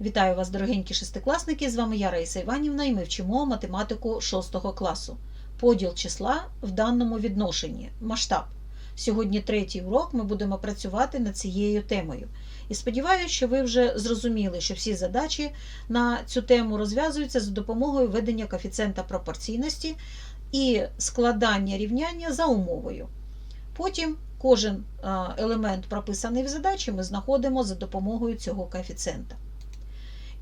Вітаю вас, дорогенькі шестикласники! З вами я Раїса Іванівна і ми вчимо математику 6 класу. Поділ числа в даному відношенні масштаб. Сьогодні третій урок ми будемо працювати над цією темою. І сподіваюся, що ви вже зрозуміли, що всі задачі на цю тему розв'язуються за допомогою ведення коефіцієнта пропорційності і складання рівняння за умовою. Потім кожен елемент, прописаний в задачі, ми знаходимо за допомогою цього коефіцієнта.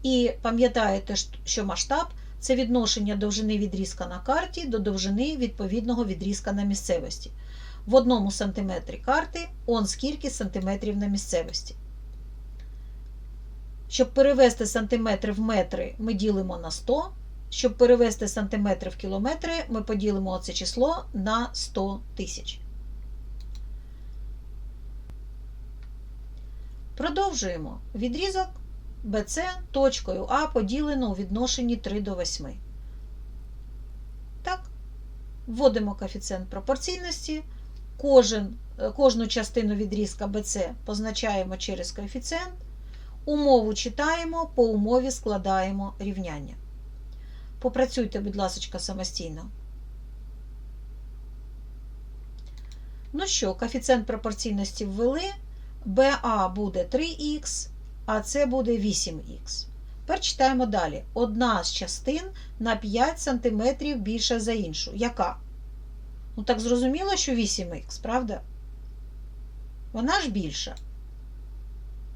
І пам'ятаєте, що масштаб це відношення довжини відрізка на карті до довжини відповідного відрізка на місцевості. В одному сантиметрі карти он скільки сантиметрів на місцевості. Щоб перевести сантиметри в метри, ми ділимо на 100. Щоб перевести сантиметри в кілометри, ми поділимо це число на 100 тисяч. Продовжуємо. Відрізок BC точкою А поділено у відношенні 3 до 8. Так, вводимо коефіцієнт пропорційності. Кожен, кожну частину відрізка BC позначаємо через коефіцієнт. Умову читаємо, по умові складаємо рівняння. Попрацюйте, будь ласка, самостійно. Ну що, коефіцієнт пропорційності ввели. BA буде 3х, а це буде 8х. Тепер читаємо далі. Одна з частин на 5 см більша за іншу. Яка? Ну, так зрозуміло, що 8х, правда? Вона ж більша.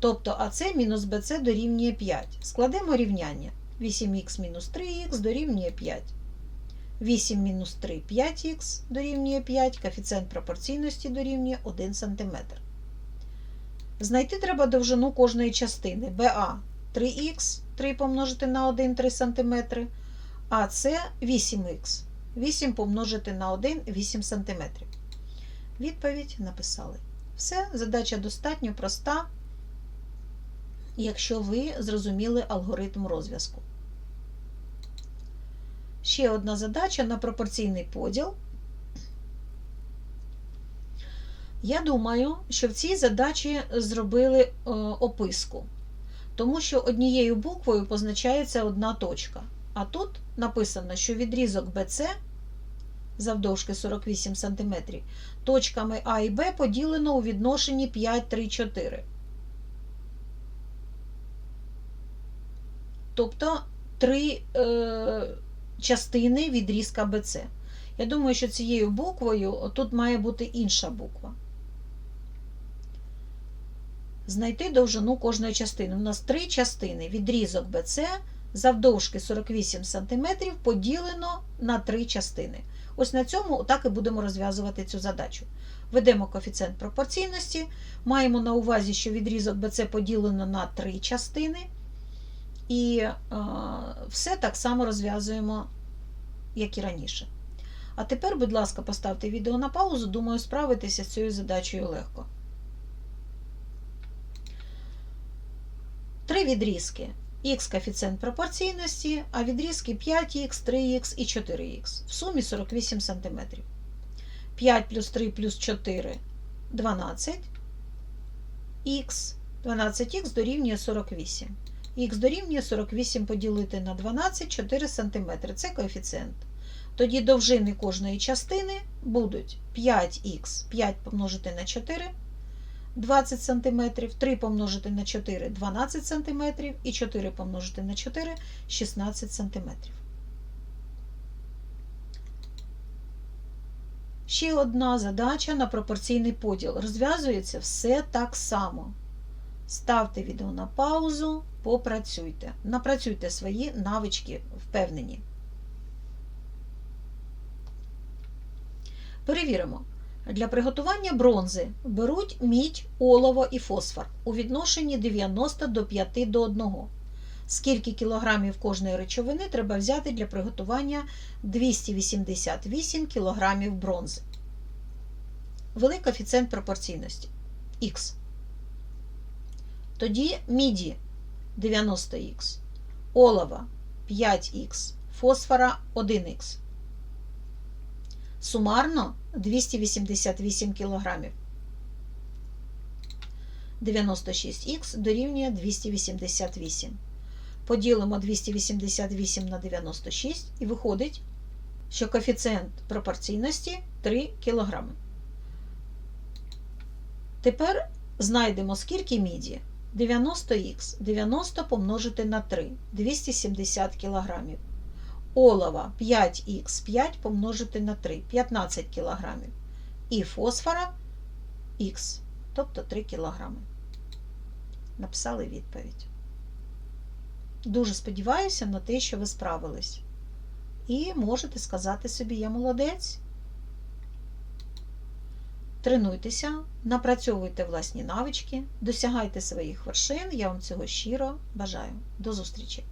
Тобто АЦ мінус БЦ дорівнює 5. Складемо рівняння. 8х мінус 3х дорівнює 5. 8 мінус 3 5х дорівнює 5, коефіцієнт пропорційності дорівнює 1 см. Знайти треба довжину кожної частини. БА 3х, 3 помножити на 1 3 см, а це 8х. 8 помножити на 1 8 см. Відповідь написали. Все, задача достатньо проста, якщо ви зрозуміли алгоритм розв'язку. Ще одна задача на пропорційний поділ. Я думаю, що в цій задачі зробили е, описку, тому що однією буквою позначається одна точка. А тут написано, що відрізок BC завдовжки 48 см точками А і Б поділено у відношенні 5, 3, 4. Тобто три е, частини відрізка BC. Я думаю, що цією буквою тут має бути інша буква. Знайти довжину кожної частини. У нас три частини. Відрізок BC завдовжки 48 см поділено на три частини. Ось на цьому так і будемо розв'язувати цю задачу. Ведемо коефіцієнт пропорційності, маємо на увазі, що відрізок BC поділено на три частини. І е, все так само розв'язуємо, як і раніше. А тепер, будь ласка, поставте відео на паузу, думаю, справитися з цією задачею легко. Три відрізки. Х коефіцієнт пропорційності, а відрізки 5х, 3х і 4х. В сумі 48 см. 5 плюс 3 плюс 4 12. Х 12х дорівнює 48. Х дорівнює 48 поділити на 12 4 см. Це коефіцієнт. Тоді довжини кожної частини будуть 5х 5 помножити на 4 20 см, 3 помножити на 4 12 см і 4 помножити на 4 16 см. Ще одна задача на пропорційний поділ. Розв'язується все так само. Ставте відео на паузу, попрацюйте. Напрацюйте свої навички впевнені. Перевіримо. Для приготування бронзи беруть мідь, олово і фосфор у відношенні 90 до 5 до 1. Скільки кілограмів кожної речовини треба взяти для приготування 288 кілограмів бронзи. Великий коефіцієнт пропорційності Х. Тоді міді 90х, олова 5х, фосфора 1х. Сумарно 288 кг. 96х дорівнює 288. Поділимо 288 на 96 і виходить, що коефіцієнт пропорційності 3 кг. Тепер знайдемо, скільки міді. 90х 90 помножити на 3 270 кг. Олова 5х 5 помножити на 3 15 кг. І фосфора х, тобто 3 кг. Написали відповідь. Дуже сподіваюся на те, що ви справились. І можете сказати собі, я молодець. Тренуйтеся, напрацьовуйте власні навички, досягайте своїх вершин. Я вам цього щиро бажаю. До зустрічі!